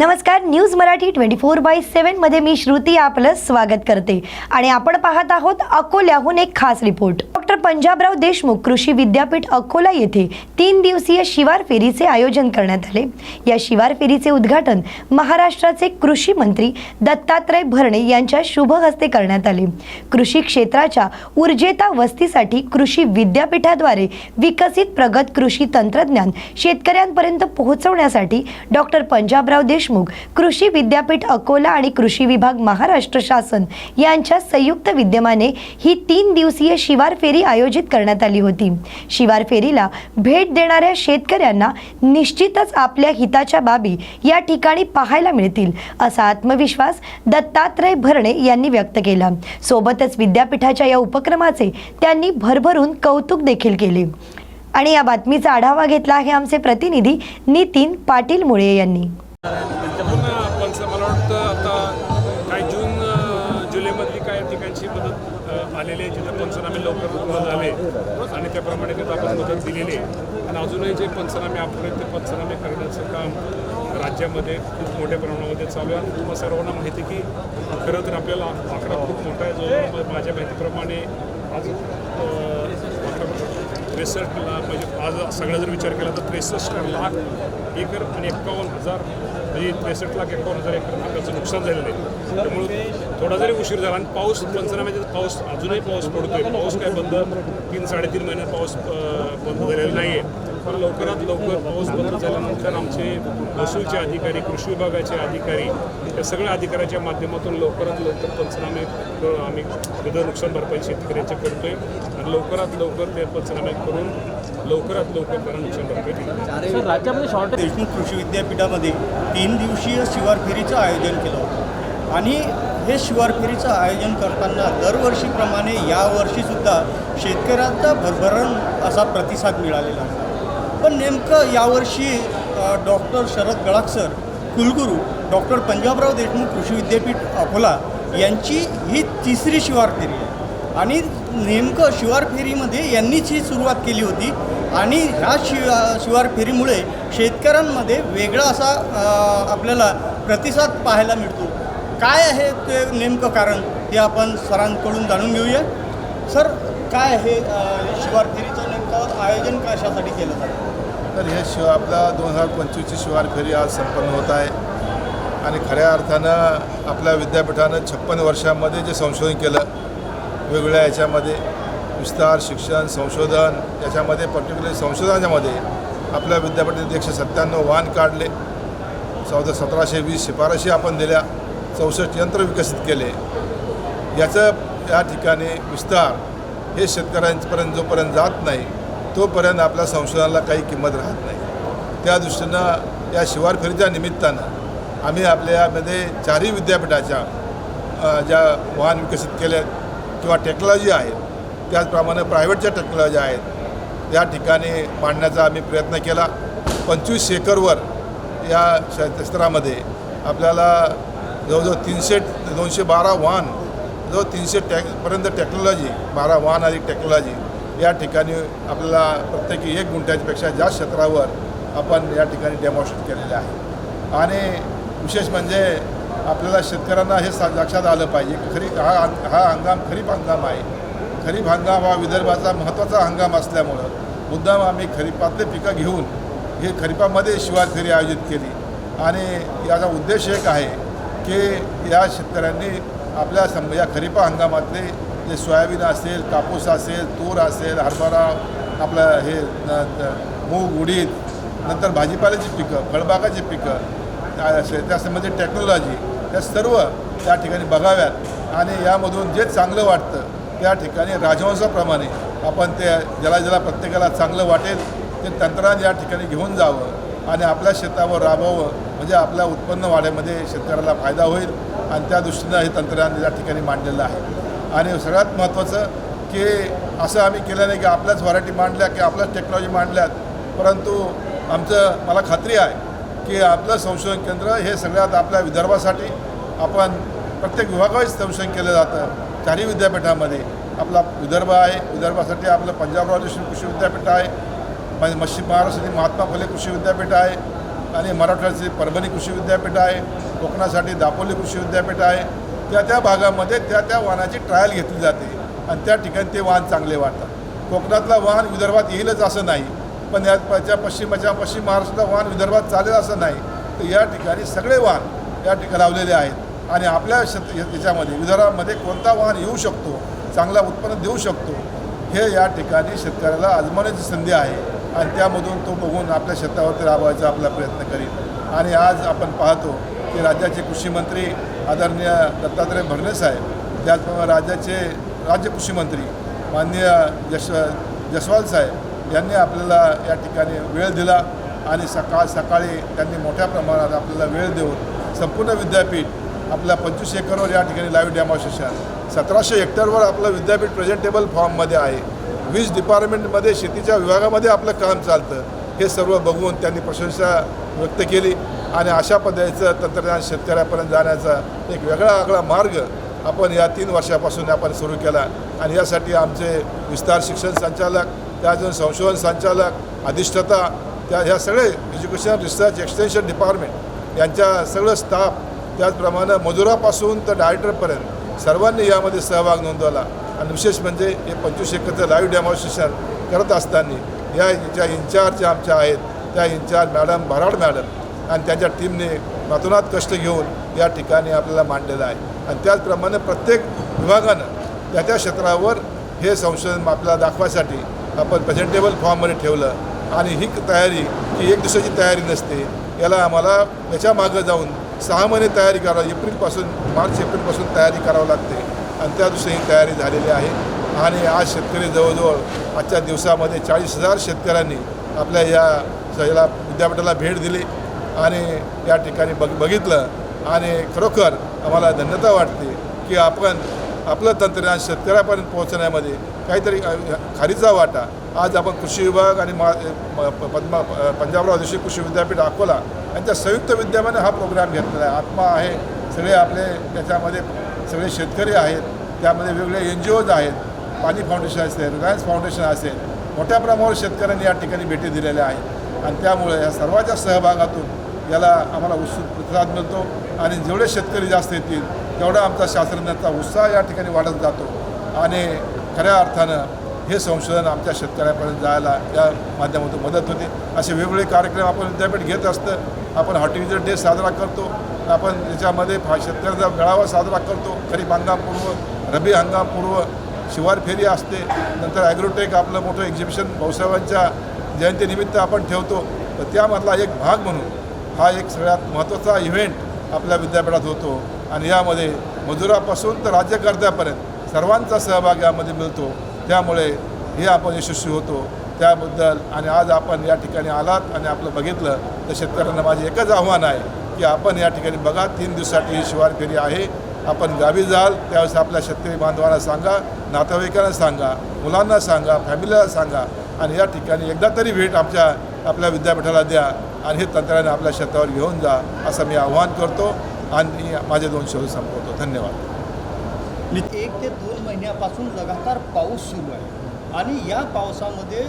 नमस्कार news Marathi twenty four by सेव्हनमध्ये मी श्रुती आपलं स्वागत करते. आणि आपण पाहत आहोत अकोल्याहून एक खास रिपोर्ट. डॉक्टर पंजाबराव देशमुख कृषी विद्यापीठ अकोला येथे तीन दिवसीय शिवार फेरीचे आयोजन करण्यात आले. या शिवार फेरीचे उद्घाटन महाराष्ट्राचे कृषी मंत्री दत्तात्रय भरणे यांच्या शुभ हस्ते करण्यात आले. कृषी क्षेत्राच्या ऊर्जेता वस्तीसाठी कृषी विद्यापीठाद्वारे विकसित प्रगत कृषी तंत्रज्ञान शेतकऱ्यांपर्यंत पोहोचवण्यासाठी डॉक्टर पंजाबराव देशमुख कृषी विद्यापीठ अकोला आणि कृषी विभाग महाराष्ट्र शासन यांच्या संयुक्त विद्यमाने ही तीन दिवसीय शिवार फेरी आयोजित करण्यात आली होती. शिवार फेरीला भेट देणाऱ्या शेतकऱ्यांना निश्चितच आपल्या हिताच्या बाबी या ठिकाणी पाहायला मिळतील असा आत्मविश्वास दत्तात्रय भरणे यांनी व्यक्त केला. सोबतच विद्यापीठाच्या या उपक्रमाचे त्यांनी भरभरून कौतुक देखील केले. आणि या बातमीचा आढावा घेतला आहे आमचे प्रतिनिधी नितीन पाटील मुळे यांनी. आणि त्याप्रमाणे आपण मदत दिलेली आहे. आणि अजूनही जे पंचनामे आपण ते पंचनामे करण्याचं काम राज्यामध्ये खूप मोठ्या प्रमाणामध्ये चालू आहे. आणि तुम्हाला सर्वांना माहिती की खरं तर आपल्याला आकडा खूप मोठा आहे. जो माझ्या माहितीप्रमाणे आज त्रेसष्ट लाख म्हणजे आज सगळा जर विचार केला तर त्रेसष्ट लाख एकर आणि एक्कावन्न हजार म्हणजे त्रेसष्ट लाख एक्कावन्न हजार एकर पिकाचं नुकसान झालेलं आहे. त्यामुळं थोडा जरी उशीर झाला आणि पाऊस पंचनाम्याचा पाऊस अजूनही पाऊस पडतोय. पाऊस काय बंद तीन साडेतीन महिन्यात पाऊस बंद झालेला नाही आहे पण लवकरात लवकर पाऊस बंद झाल्यानंतर आमचे महसूलचे अधिकारी कृषी विभागाचे अधिकारी या सगळ्या अधिकाऱ्याच्या माध्यमातून लवकरात लवकर पंचनामे आम्ही विविध नुकसान भरपाई शेतकऱ्याचे करतोय. आणि लवकरात लवकर ते पंचनामे करून लवकरात लवकर राज्यामध्ये शॉर्ट देशमुख कृषी विद्यापीठामध्ये तीन दिवसीय शिवार फेरीचं आयोजन केलं होतं. आणि हे शिवार फेरीचं आयोजन करताना दरवर्षीप्रमाणे यावर्षीसुद्धा शेतकऱ्यांचा भरभरण असा प्रतिसाद मिळालेला आहे. पण नेमकं यावर्षी डॉक्टर शरद गळाक सर कुलगुरू डॉक्टर पंजाबराव देशमुख कृषी विद्यापीठ अकोला यांची ही तिसरी शिवार फेरी आहे. आणि नेमकं शिवार फेरीमध्ये यांनीच ही सुरुवात केली होती. आणि ह्या शिवा शिवार फेरीमुळे शेतकऱ्यांमध्ये वेगळा असा आपल्याला प्रतिसाद पाहायला मिळतो. काय आहे ते नेमकं कारण हे आपण सरांकडून जाणून घेऊया. सर काय आहे शिवार फेरीचं नेमकं आयोजन कशासाठी केलं जातं? तर हे शिव आपला दोन हजार पंचवीसची शिवार फेरी आज संपन्न होत आहे. आणि खऱ्या अर्थानं आपल्या विद्यापीठानं छप्पन वर्षामध्ये जे संशोधन केलं वेगवेगळ्या याच्यामध्ये विस्तार शिक्षण संशोधन याच्यामध्ये पर्टिक्युलर संशोधनाच्यामध्ये आपल्या विद्यापीठाध्यक्ष एकशे सत्त्याण्णव वाहन काढले. चौदा सतराशे वीस शिफारशी आपण दिल्या चौसष्ट यंत्र विकसित केले. याचं या ठिकाणी विस्तार हे शेतकऱ्यांपर्यंत जोपर्यंत जात नाही तोपर्यंत आपल्या संशोधनाला काही किंमत राहत नाही. त्या दृष्टीनं या शिवार फेरीच्या निमित्तानं आम्ही आपल्यामध्ये चारही विद्यापीठाच्या ज्या वाहन विकसित केल्या किंवा टेक्नॉलॉजी आहेत त्याचप्रमाणे प्रायव्हेटच्या टेक्नॉलॉजी आहेत या ठिकाणी मांडण्याचा आम्ही प्रयत्न केला. पंचवीस एकरवर या क्षेत्रामध्ये आपल्याला जवळजवळ तीनशे दोनशे बारा वाहन जवळ तीनशे टॅक्सपर्यंत टेक्नॉलॉजी बारा वाहन अधिक टेक्नॉलॉजी या ठिकाणी आपल्याला प्रत्येकी एक गुंठ्यापेक्षा जास्त क्षेत्रावर आपण या ठिकाणी डेमॉन्स्ट्रेट केलेले आहे. आणि विशेष म्हणजे आपल्याला शेतकऱ्यांना हे सा लक्षात आलं पाहिजे खरी खरीप हा हा हंगाम खरीप हंगाम आहे. खरीप हंगाम हा विदर्भाचा महत्त्वाचा हंगाम असल्यामुळं मुद्दाम आम्ही खरीपातले पिकं घेऊन हे खरीपामध्ये शिवार फेरी आयोजित केली. आणि याचा उद्देश एक आहे की या शेतकऱ्यांनी आपल्या सम या खरीपा हंगामातले जे सोयाबीन असेल कापूस असेल तूर असेल हरभरा आपलं हे न- मूग उडीद नंतर भाजीपाल्याची पिकं फळबागाची पिकं त्यासंबंधित टेक्नॉलॉजी त्या सर्व त्या ठिकाणी बघाव्यात. आणि यामधून जे चांगलं वाटतं त्या ठिकाणी राजवंशाप्रमाणे आपण ते ज्याला ज्याला प्रत्येकाला चांगलं वाटेल ते तंत्रज्ञान या ठिकाणी घेऊन जावं आणि आपल्या शेतावर राबवावं. म्हणजे आपल्या उत्पन्न वाढीमध्ये शेतकऱ्याला फायदा होईल आणि त्या दृष्टीनं हे तंत्रज्ञान या ठिकाणी मांडलेलं आहे. आणि सगळ्यात महत्त्वाचं की असं आम्ही केलं नाही की आपल्याच व्हरायटी मांडल्या की आपल्याच टेक्नॉलॉजी मांडल्यात. परंतु आमचं मला खात्री आहे की आपलं संशोधन केंद्र हे सगळ्यात आपल्या विदर्भासाठी आपण प्रत्येक विभागावरच संशोधन केलं जातं. चारही विद्यापीठामध्ये आपला विदर्भ आहे. विदर्भासाठी आपलं पंजाब देशमुख कृषी विद्यापीठ आहे. म्हणजे मच्छी महाराष्ट्रासाठी महात्मा फुले कृषी विद्यापीठ आहे. आणि मराठवाड्याचे परभणी कृषी विद्यापीठ आहे. कोकणासाठी दापोली कृषी विद्यापीठ आहे. त्या त्या भागामध्ये त्या त्या वाहनाची ट्रायल घेतली जाते. आणि त्या ठिकाणी ते वाहन चांगले वाटतात कोकणातलं वाहन विदर्भात येईलच असं नाही. पण याच्या पश्चिमाच्या पश्चिम महाराष्ट्रातलं वाहन विदर्भात चालेल असं नाही. तर या ठिकाणी सगळे वाहन या ठिकाणी लावलेले आहेत. आणि आपल्या शेत याच्यामध्ये विदर्भामध्ये कोणता वाहन येऊ शकतो चांगला उत्पन्न देऊ शकतो हे या ठिकाणी शेतकऱ्याला आजमावण्याची संधी आहे. आणि त्यामधून तो बघून आपल्या शेतावरती राबवायचा आपला प्रयत्न करील आणि आज आपण पाहतो की राज्याचे कृषी मंत्री आदरणीय दत्तात्रय भरणे साहेब त्याचप्रमाणे राज्याचे राज्य कृषी मंत्री माननीय जश जसवाल साहेब यांनी आपल्याला या ठिकाणी वेळ दिला. आणि सकाळ सकाळी त्यांनी मोठ्या प्रमाणात आपल्याला वेळ देऊन संपूर्ण विद्यापीठ आपल्या पंचवीस एकरवर या ठिकाणी लाईव्ह डेमॉन्स्ट्रेशन सतराशे हेक्टरवर आपलं विद्यापीठ प्रेझेंटेबल फॉर्ममध्ये आहे. वीज डिपार्टमेंटमध्ये शेतीच्या विभागामध्ये आपलं काम चालतं. हे सर्व बघून त्यांनी प्रशंसा व्यक्त केली आणि अशा पद्धतीचं तंत्रज्ञान शेतकऱ्यापर्यंत जाण्याचा एक वेगळा आगळा मार्ग आपण या तीन वर्षापासून आपण सुरू केला. आणि यासाठी आमचे विस्तार शिक्षण संचालक त्याजून संशोधन संचालक अधिष्ठता त्या ह्या सगळे एज्युकेशन रिसर्च एक्सटेन्शन डिपार्टमेंट यांच्या सगळं स्टाफ त्याचप्रमाणे मजुरापासून तर डायरेक्टरपर्यंत सर्वांनी यामध्ये सहभाग नोंदवला. आणि विशेष म्हणजे हे पंचवीस एकरचं लाईव्ह डेमॉन्स्ट्रेशन करत असताना या ज्या इन्चार्ज आमच्या आहेत त्या इन्चार्ज मॅडम भराड मॅडम आणि त्यांच्या टीमने मातोनात कष्ट घेऊन या ठिकाणी आपल्याला मांडलेलं आहे. आणि त्याचप्रमाणे प्रत्येक विभागानं त्या त्या क्षेत्रावर हे संशोधन आपल्याला दाखवायसाठी आपण प्रेझेंटेबल फॉर्ममध्ये ठेवलं. आणि ही तयारी ही एक दिवसाची तयारी नसते. याला आम्हाला याच्या मागं जाऊन सहा महिने तयारी करा एप्रिलपासून मार्च एप्रिलपासून तयारी करावं लागते. आणि त्या दिवशी तयारी झालेली आहे. आणि आज शेतकरी जवळजवळ आजच्या दिवसामध्ये चाळीस हजार शेतकऱ्यांनी आपल्या या याला विद्यापीठाला भेट दिली. आणि या ठिकाणी बघ बघितलं. आणि खरोखर आम्हाला धन्यता वाटते की आपण आपलं तंत्रज्ञान शेतकऱ्यापर्यंत पोहोचण्यामध्ये काहीतरी खारीचा वाटा आज आपण कृषी विभाग आणि मा प- पद्मा पंजाबराव देशी कृषी विद्यापीठ अकोला यांच्या संयुक्त विद्यमाने हा प्रोग्राम घेतलेला आहे. आत्मा आहे सगळे आपले त्याच्यामध्ये सगळे शेतकरी आहेत त्यामध्ये वेगवेगळे एन जी ओज आहेत पाणी फाउंडेशन असेल रिलायन्स फाउंडेशन असेल मोठ्या प्रमाणावर शेतकऱ्यांनी या ठिकाणी भेटी दिलेल्या आहेत. आणि त्यामुळे या सर्वांच्या सहभागातून याला आम्हाला उत्सुक प्रतिसाद मिळतो आणि जेवढे शेतकरी जास्त येतील तेवढा आमचा शास्त्रज्ञांचा उत्साह या ठिकाणी वाढत जातो. आणि खऱ्या अर्थानं हे संशोधन आमच्या शेतकऱ्यापर्यंत जायला या माध्यमातून मदत होते. असे वेगवेगळे कार्यक्रम आपण विद्यापीठ घेत असतं. आपण हॉर्टिकल्चर डे साजरा करतो. आपण त्याच्यामध्ये फा शेतकऱ्याचा मेळावा साजरा करतो. खरीप हंगामपूर्व रबी हंगामपूर्व शिवार फेरी असते. नंतर ॲग्रोटेक आपलं मोठं एक्झिबिशन भाऊसाहेबांच्या जयंतीनिमित्त आपण ठेवतो. तर त्यामधला एक भाग म्हणून हा एक सगळ्यात महत्त्वाचा इव्हेंट आपल्या विद्यापीठात होतो. आणि यामध्ये मजुरापासून तर राज्यकर्त्यापर्यंत सर्वांचा सहभाग यामध्ये मिळतो. त्यामुळे हे आपण यशस्वी होतो. त्याबद्दल आणि आज आपण या ठिकाणी आलात आणि आपलं बघितलं तर शेतकऱ्यांना माझे एकच आव्हान आहे की आपण या ठिकाणी बघा तीन दिवसासाठी ही शिवार फेरी आहे. आपण गावी जाल त्यावेळेस आपल्या शेतकरी बांधवांना सांगा नातेवाईकांना सांगा मुलांना सांगा फॅमिलीला सांगा आणि या ठिकाणी एकदा तरी भेट आमच्या आपल्या विद्यापीठाला द्या आणि हे तंत्रज्ञान आपल्या शेतावर घेऊन जा असं मी आव्हान करतो आणि माझे दोन शोध संपवतो. धन्यवाद. एक ते दोन महिन्यापासून लगातार पाऊस सुरू आहे. आणि या पावसामध्ये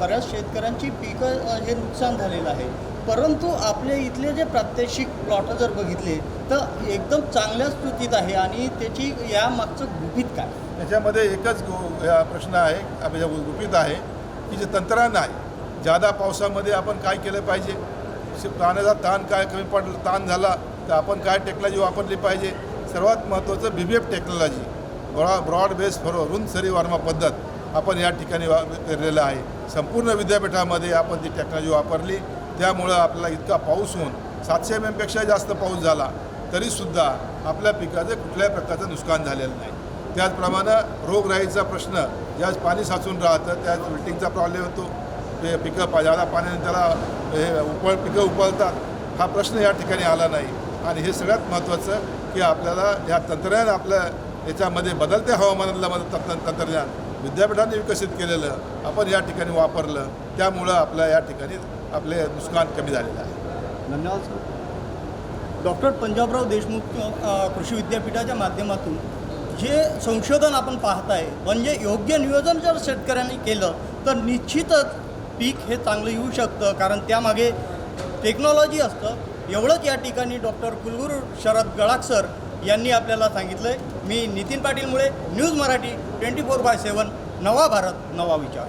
बऱ्याच शेतकऱ्यांची पिकं हे नुकसान झालेलं आहे. परंतु आपले इथले जे प्रात्यक्षिक प्लॉट जर बघितले तर एकदम चांगल्या स्थितीत आहे आणि त्याची या मागचं गुपित काय? त्याच्यामध्ये एकच गो- प्रश्न आहे आपल्या गुपित आहे की जे तंत्रज्ञान आहे. जादा पावसामध्ये आपण काय केलं पाहिजे? पाण्याचा ताण काय कमी पडला ताण झाला तर आपण काय टेक्नॉलॉजी वापरली पाहिजे? सर्वात महत्त्वाचं B B F technology ब्रॉ broad base for रुंद सरी वार्मा पद्धत आपण या ठिकाणी वा केलेलं आहे. संपूर्ण विद्यापीठामध्ये आपण ती टेक्नॉलॉजी वापरली. त्यामुळं आपल्याला इतका पाऊस होऊन सातशे एम एमपेक्षा जास्त पाऊस झाला तरीसुद्धा आपल्या पिकाचं कुठल्याही प्रकारचं नुकसान झालेलं नाही. त्याचप्रमाणे रोगराईचा प्रश्न ज्यावेळेस पाणी साचून राहतं त्यावेळेस विल्टिंगचा प्रॉब्लेम होतो ते पिकं पा जादा पाण्याने त्याला हे उपळ पिकं उपळतात हा प्रश्न या ठिकाणी आला नाही. आणि हे सगळ्यात महत्त्वाचं की आपल्याला या तंत्रज्ञान आपल्या याच्यामध्ये बदलत्या हवामानातलं मदत तंत्र- तंत्रज्ञान विद्यापीठाने विकसित केलेलं आपण या ठिकाणी वापरलं त्यामुळं आपल्या या ठिकाणी आपले नुकसान कमी झालेलं आहे. धन्यवाद सर. डॉक्टर पंजाबराव देशमुख कृषी विद्यापीठाच्या माध्यमातून जे संशोधन आपण पाहताय म्हणजे योग्य नियोजन जर शेतकऱ्यांनी केलं तर निश्चितच पीक हे चांगलं येऊ शकतं कारण त्यामागे टेक्नॉलॉजी असतं एवढंच या ठिकाणी डॉक्टर कुलगुरू शरद गळाक सर यांनी आपल्याला सांगितलं आहे मी Nitin पाटीलमुळे news Marathi twenty four by seven नवा भारत नवा विचार.